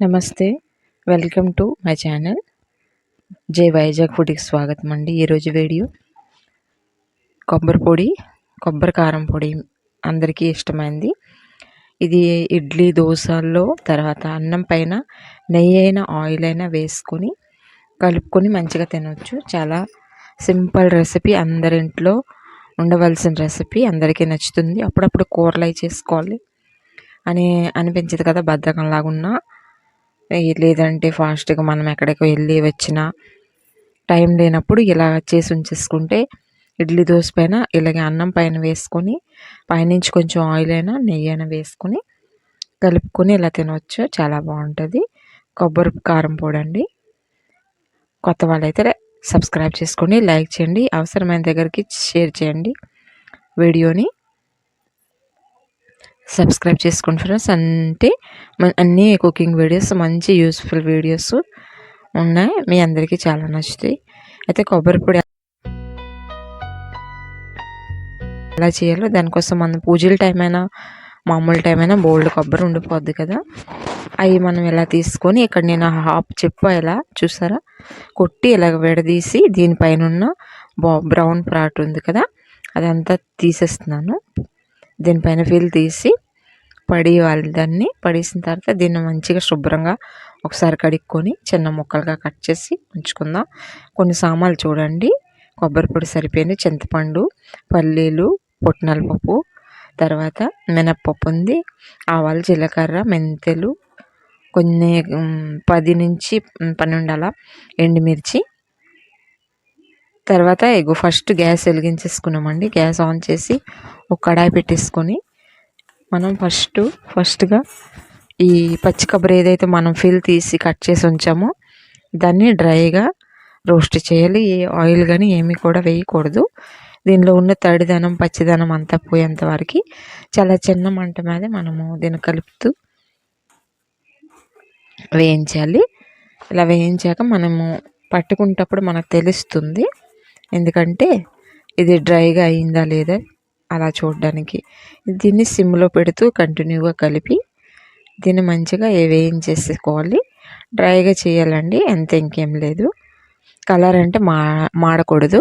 Namaste. Welcome to my channel. J Vizag ఫుడ్కి స్వాగతం అండి. ఈరోజు వీడియో కొబ్బరి పొడి కొబ్బరి కారం పొడి అందరికీ ఇష్టమైంది. ఇది ఇడ్లీ దోశల్లో తర్వాత అన్నం పైన నెయ్యి అయినా ఆయిల్ అయినా వేసుకొని కలుపుకొని మంచిగా తినవచ్చు చాలా సింపుల్ రెసిపీ. అందరింట్లో ఉండవలసిన రెసిపీ అందరికీ నచ్చుతుంది. అప్పుడప్పుడు కూరలు చేసుకోవాలి అని అనిపించదు కదా బద్ధకం లాగున్నా లేదంటే ఫాస్ట్గా మనం ఎక్కడికి వెళ్ళి వచ్చినా టైం లేనప్పుడు ఇలా చేసి ఉంచేసుకుంటే ఇడ్లీ దోశ పైన ఇలాగే అన్నం పైన వేసుకొని పైనుంచి కొంచెం ఆయిల్ అయినా నెయ్యి అయినా వేసుకొని కలుపుకొని ఇలా తినవచ్చు చాలా బాగుంటుంది. కొబ్బరి కారం పొడి అండి. కొత్త వాళ్ళైతే సబ్స్క్రైబ్ చేసుకోండి లైక్ చేయండి. అవసరమైన దగ్గరికి షేర్ చేయండి వీడియోని. సబ్స్క్రైబ్ చేసుకోండి ఫ్రెండ్స్. అంటే అన్నీ కుకింగ్ వీడియోస్ మంచి యూస్ఫుల్ వీడియోస్ ఉన్నాయి. మీ అందరికీ చాలా నచ్చుతాయి. అయితే కొబ్బరి పొడి ఎలా చేయాలో దానికోసం మనం పూజల టైం అయినా మామూలు టైం అయినా బోల్డ్ కొబ్బరి ఉండిపోద్ది కదా. అవి మనం ఇలా తీసుకొని ఇక్కడ నేను హాఫ్ చెప్పు ఎలా చూసారా? కొట్టి ఇలా విడదీసి దీనిపైన ఉన్న బ్రౌన్ ప్రాట్ ఉంది కదా అదంతా తీసేస్తున్నాను. దీనిపైన ఫీల్ తీసి పడేయాలి దాన్ని పడేసిన తర్వాత దీన్ని మంచిగా శుభ్రంగా ఒకసారి కడుక్కొని చిన్న ముక్కలుగా కట్ చేసి ఉంచుకుందాం. కొన్ని సామాన్లు చూడండి. కొబ్బరి పొడి సరిపోయింది. చింతపండు పల్లీలు పుట్నాల పప్పు తర్వాత మినప్పప్పు ఉంది. ఆవాలు జీలకర్ర మెంతులు కొన్ని పది నుంచి పన్నెండు అలా ఎండుమిర్చి. తర్వాత ఎగు ఫస్ట్ గ్యాస్ వెలిగించేసుకున్నామండి. గ్యాస్ ఆన్ చేసి ఒక కడాయి పెట్టేసుకొని మనం ఫస్ట్ ఫస్ట్గా ఈ పచ్చి కొబ్బరి ఏదైతే మనం ఫిల్ తీసి కట్ చేసి ఉంచామో దాన్ని డ్రైగా రోస్ట్ చేయాలి. ఏ ఆయిల్ కానీ ఏమీ కూడా వేయకూడదు. దీనిలో ఉన్న తడిదనం పచ్చిదనం అంతా పోయేంత వరకు చాలా చిన్న మంట మీద మనము దీన్ని కలుపుతూ వేయించాలి. ఇలా వేయించాక మనము పట్టుకుంటప్పుడు మనకు తెలుస్తుంది. ఎందుకంటే ఇది డ్రైగా అయిందా లేదా అలా చూడడానికి. దీన్ని సిమ్లో పెడుతూ కంటిన్యూగా కలిపి దీన్ని మంచిగా వేయించేసుకోవాలి. డ్రైగా చేయాలండి అంతే ఇంకేం లేదు. కలర్ అంటే మా మాడకూడదు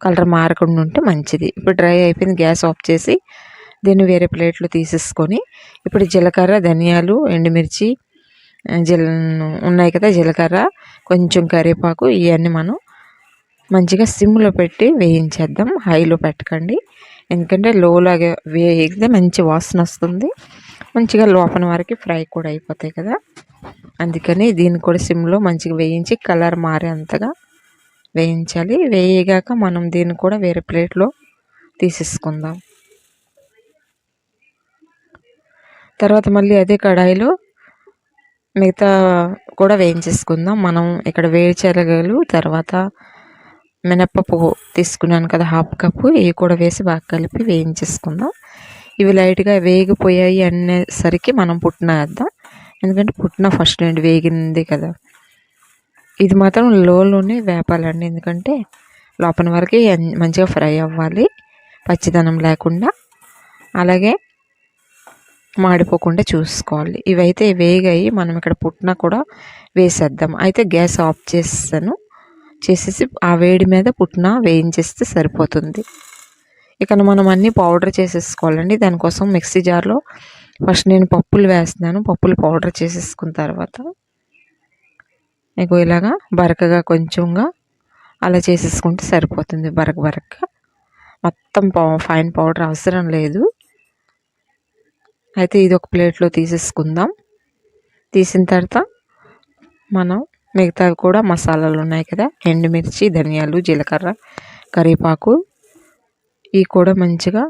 కలర్ మారకుండా ఉంటే మంచిది. ఇప్పుడు డ్రై అయిపోయింది గ్యాస్ ఆఫ్ చేసి దీన్ని వేరే ప్లేట్లో తీసేసుకొని ఇప్పుడు జీలకర్ర ధనియాలు ఎండుమిర్చి జీల ఉన్నాయి కదా జీలకర్ర కొంచెం కరివేపాకు ఇవన్నీ మనం మంచిగా సిమ్లో పెట్టి వేయించేద్దాం. హైలో పెట్టకండి. ఎందుకంటే లోలాగా వేగితే మంచి వాసన వస్తుంది. మంచిగా లోపల వరకు ఫ్రై కూడా అయిపోతాయి కదా. అందుకని దీన్ని కూడా సిమ్లో మంచిగా వేయించి కలర్ మారేంతగా వేయించాలి. వేయగాక మనం దీన్ని కూడా వేరే ప్లేట్లో తీసేసుకుందాం. తర్వాత మళ్ళీ అదే కడాయిలో మిగతా కూడా వేయించేసుకుందాం. మనం ఇక్కడ వేడి చెరగలు తర్వాత మినప్పప్పు తీసుకున్నాను కదా హాఫ్ కప్పు. ఇవి కూడా వేసి బాగా కలిపి వేయించేసుకుందాం. ఇవి లైట్గా వేగిపోయాయి అనేసరికి మనం పుట్టిన వేద్దాం. ఎందుకంటే పుట్టిన ఫస్ట్ నుండి వేగింది కదా. ఇది మాత్రం లోలోనే వేపాలండి. ఎందుకంటే లోపల వరకు మంచిగా ఫ్రై అవ్వాలి. పచ్చిదనం లేకుండా. అలాగే మాడిపోకుండా చూసుకోవాలి. ఇవైతే వేగాయి. మనం ఇక్కడ పుట్టిన కూడా వేసేద్దాం. అయితే గ్యాస్ ఆఫ్ చేస్తాను. చేసేసి ఆ వేడి మీద పుట్టిన వేయించేస్తే సరిపోతుంది. ఇక మనం అన్నీ పౌడర్ చేసేసుకోవాలండి. దానికోసం మిక్సీ జార్లో ఫస్ట్ నేను పప్పులు వేస్తున్నాను. పప్పులు పౌడర్ చేసేసుకున్న తర్వాత మీకు ఇలాగా బరకగా కొంచెంగా అలా చేసేసుకుంటే సరిపోతుంది బరక బరక. మొత్తం ఫైన్ పౌడర్ అవసరం లేదు. అయితే ఇది ఒక ప్లేట్లో తీసేసుకుందాం. తీసిన తర్వాత మనం మిగతావి కూడా మసాలాలు ఉన్నాయి కదా. ఎండుమిర్చి ధనియాలు జీలకర్ర కరివేపాకు. ఇవి కూడా మంచిగా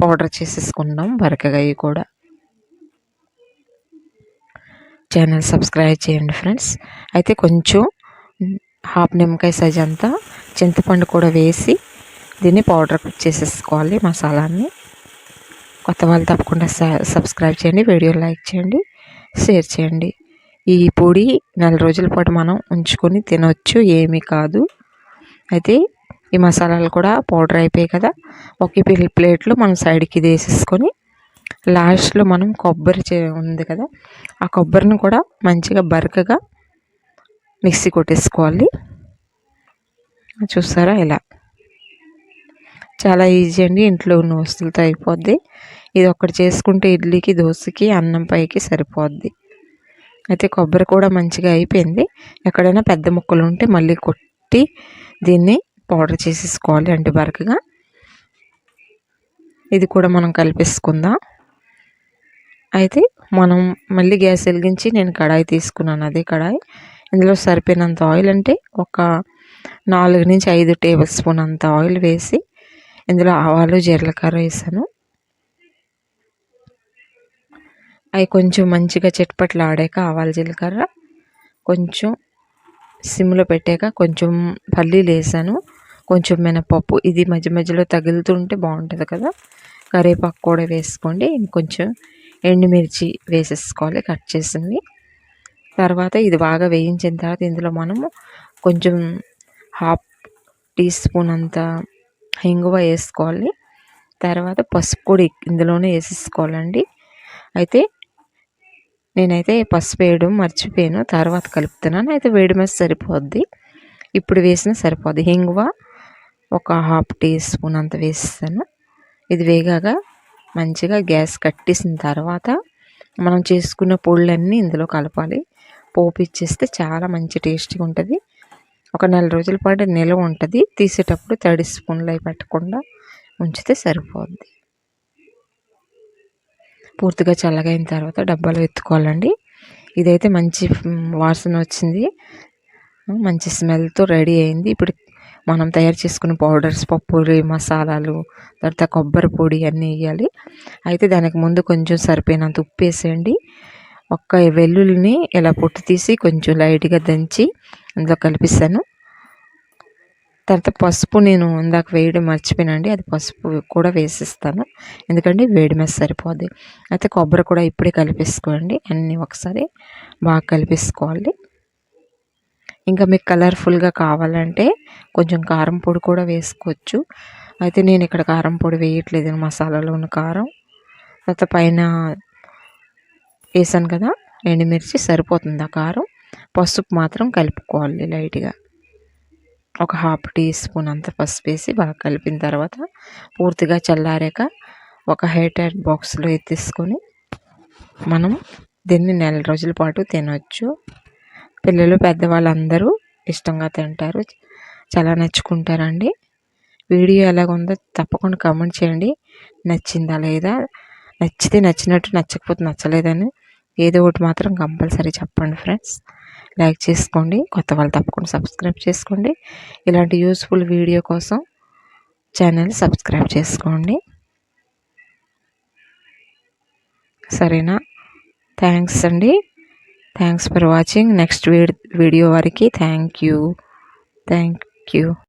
పౌడర్ చేసేసుకుందాం వరకగా ఇవి కూడా. ఛానల్ సబ్స్క్రైబ్ చేయండి ఫ్రెండ్స్. అయితే కొంచెం హాఫ్ నిమ్మకాయ సైజ్ అంతా చింతపండు కూడా వేసి దీన్ని పౌడర్ చేసేసుకోవాలి మసాలాన్ని కొత్త వాళ్ళు తప్పకుండా సబ్స్క్రైబ్ చేయండి వీడియో లైక్ చేయండి షేర్ చేయండి. ఈ పొడి నెల రోజుల పాటు మనం ఉంచుకొని తినవచ్చు ఏమీ కాదు. అయితే ఈ మసాలాలు కూడా పౌడర్ అయిపోయాయి కదా. ఒక ప్లేట్లో మనం సైడ్కి వేసేసుకొని లాస్ట్లో మనం కొబ్బరి చే ఉంది కదా ఆ కొబ్బరిని కూడా మంచిగా బరకగా మిక్సీ కొట్టేసుకోవాలి. చూస్తారా ఇలా? చాలా ఈజీ అండి ఇంట్లో ఉన్న వస్తువులతో అయిపోద్ది. ఇది ఒక్కటి చేసుకుంటే ఇడ్లీకి దోశకి అన్నం పైకి సరిపోద్ది. అయితే కొబ్బరి కూడా మంచిగా అయిపోయింది. ఎక్కడైనా పెద్ద ముక్కలు ఉంటే మళ్ళీ కొట్టి దీన్ని పౌడర్ చేసేసుకోవాలి అంటే బరకగా ఇది కూడా మనం కలిపేసుకుందాం. అయితే మనం మళ్ళీ గ్యాస్ వెలిగించి నేను కడాయి తీసుకున్నాను అదే కడాయి. ఇందులో సరిపోయినంత ఆయిల్ అంటే ఒక నాలుగు నుంచి ఐదు టేబుల్ స్పూన్ అంత ఆయిల్ వేసి ఇందులో ఆవాలు జీలకర్ర వేసాను. అవి కొంచెం మంచిగా చెట్పట్లు ఆడాక ఆవాలు జీలకర్ర కొంచెం సిమ్లో పెట్టాక కొంచెం పల్లీలు వేసాను. కొంచెం మినపప్పు. ఇది మధ్య మధ్యలో తగులుతుంటే బాగుంటుంది కదా. కరివేపాకు కూడా వేసుకోండి. ఇంకొంచెం ఎండుమిర్చి వేసేసుకోవాలి. కట్ చేసింది. తర్వాత ఇది బాగా వేయించిన తర్వాత ఇందులో మనము కొంచెం హాఫ్ టీ స్పూన్ అంత ఇంగువ వేసుకోవాలి. తర్వాత పసుపు కూడా ఇందులోనే వేసేసుకోవాలండి. అయితే నేనైతే పసుపు వేయడం మర్చిపోయాను. తర్వాత కలుపుతున్నాను. అయితే వేడి మీద సరిపోద్ది. ఇప్పుడు వేసిన సరిపోద్ది. హింగువ ఒక హాఫ్ టీ స్పూన్ అంత వేస్తాను ఇది వేగాక మంచిగా గ్యాస్ కట్టేసిన తర్వాత మనం చేసుకున్న పొళ్ళన్నీ ఇందులో కలపాలి. పోపు ఇచ్చేస్తే చాలా మంచి టేస్టీగా ఉంటుంది. ఒక నెల రోజుల పాటు నిల్వ ఉంటుంది. తీసేటప్పుడు తడి స్పూన్లు అవి పెట్టకుండా ఉంచితే సరిపోద్ది. పూర్తిగా చల్లగైన తర్వాత డబ్బాలో ఎత్తుకోవాలండి. ఇదైతే మంచి వాసన వచ్చింది. మంచి స్మెల్తో రెడీ అయింది. ఇప్పుడు మనం తయారు చేసుకున్న పౌడర్స్ పప్పులు మసాలాలు తర్వాత కొబ్బరి పొడి అన్నీ వేయాలి అయితే దానికి ముందు కొంచెం సరిపోయినంత ఉప్పు వేసేయండి. ఒక్క వెల్లుల్లిని ఇలా పొట్టు తీసి కొంచెం లైట్గా దంచి అందులో కలిపిస్తాను. తర్వాత పసుపు నేను ఇందాక వేయడం మర్చిపోయినండి అది పసుపు కూడా వేసిస్తాను. ఎందుకంటే వేడి మీద సరిపోద్ది. అయితే కొబ్బరి కూడా ఇప్పుడే కలిపేసుకోండి. అన్నీ ఒకసారి బాగా కలిపేసుకోవాలి. ఇంకా మీకు కలర్ఫుల్గా కావాలంటే కొంచెం కారం పొడి కూడా వేసుకోవచ్చు. అయితే నేను ఇక్కడ కారం పొడి వేయట్లేదు. మసాలాలో ఉన్న కారం. తర్వాత పైన వేసాను కదా ఎండుమిర్చి సరిపోతుంది ఆ కారం. పసుపు మాత్రం కలుపుకోవాలి లైట్గా. ఒక హాఫ్ టీ స్పూన్ అంత పసుపు వేసి బాగా కలిపిన తర్వాత పూర్తిగా చల్లారాక ఒక హైటైట్ బాక్స్లో ఎత్తిసుకొని మనం దీన్ని నెల రోజుల పాటు తినవచ్చు పిల్లలు పెద్దవాళ్ళందరూ ఇష్టంగా తింటారు. చాలా నచ్చుకుంటారండి. వీడియో ఎలాగుందో తప్పకుండా కామెంట్ చేయండి. నచ్చిందా లేదా? నచ్చితే నచ్చినట్టు నచ్చకపోతే నచ్చలేదని ఏదో ఒకటి మాత్రం కంపల్సరీ చెప్పండి ఫ్రెండ్స్. లైక్ చేసుకోండి కొత్త వాళ్ళు తప్పకుండా సబ్స్క్రైబ్ చేసుకోండి. ఇలాంటి యూస్ఫుల్ వీడియో కోసం ఛానల్ సబ్స్క్రైబ్ చేసుకోండి. సరేనా? థ్యాంక్స్ అండి. Thanks for watching. Next video వరకు థ్యాంక్ యూ. Thank you.